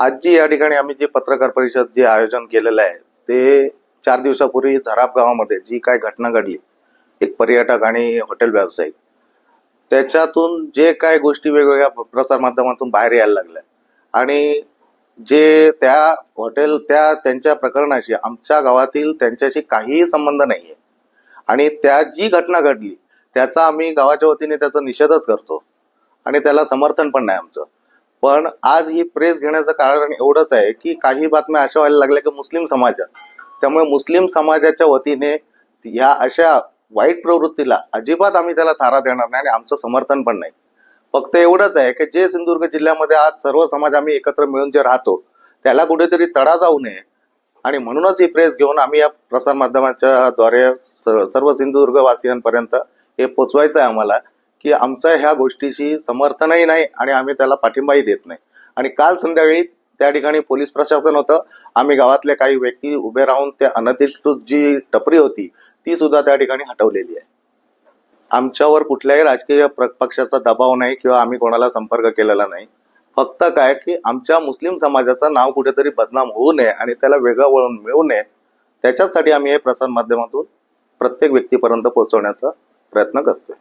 आज जी या ठिकाणी आम्ही जे पत्रकार परिषद जे आयोजन केलेलं आहे ते चार दिवसापूर्वी झराप गावामध्ये जी काय घटना घडली एक पर्यटक आणि हॉटेल व्यावसायिक त्याच्यातून जे काय गोष्टी वेगवेगळ्या प्रसारमाध्यमातून बाहेर यायला लागल्या. आणि जे त्या हॉटेल त्या त्यांच्या प्रकरणाशी आमच्या गावातील त्यांच्याशी काहीही संबंध नाहीये. आणि त्या जी घटना घडली त्याचा आम्ही गावाच्या वतीने त्याचा निषेधच करतो. आणि त्याला समर्थन पण नाही आमचं. पण आज ही प्रेस घेण्याचं कारण एवढंच आहे की काही बातम्या अशा व्हायला लागल्या की मुस्लिम समाजात त्यामुळे मुस्लिम समाजाच्या वतीने ह्या अशा वाईट प्रवृत्तीला अजिबात आम्ही त्याला थारा देणार नाही आणि आमचं समर्थन पण नाही. फक्त एवढंच आहे की जे सिंधुदुर्ग जिल्ह्यामध्ये आज सर्व समाज आम्ही एकत्र मिळून जे राहतो त्याला कुठेतरी तडा जाऊ नये. आणि म्हणूनच ही प्रेस घेऊन आम्ही या प्रसार माध्यमाच्या द्वारे सर्व सिंधुदुर्ग वासियांपर्यंत हे पोचवायचं आहे आम्हाला. की आमचा ह्या गोष्टीशी समर्थनही नाही आणि आम्ही त्याला पाठिंबाही देत नाही. आणि काल संध्याकाळी त्या ठिकाणी पोलीस प्रशासन होतं. आम्ही गावातले काही व्यक्ती उभे राहून त्या अनधिकृत जी टपरी होती ती सुद्धा त्या ठिकाणी हटवलेली आहे. आमच्यावर कुठल्याही राजकीय प्र- पक्षाचा दबाव नाही किंवा आम्ही कोणाला संपर्क केलेला नाही. फक्त काय की आमच्या मुस्लिम समाजाचं नाव कुठेतरी बदनाम होऊ नये आणि त्याला वेगळं वळण मिळू नये त्याच्याचसाठी आम्ही हे प्रसार माध्यमातून प्रत्येक व्यक्तीपर्यंत पोहोचवण्याचा प्रयत्न करतोय.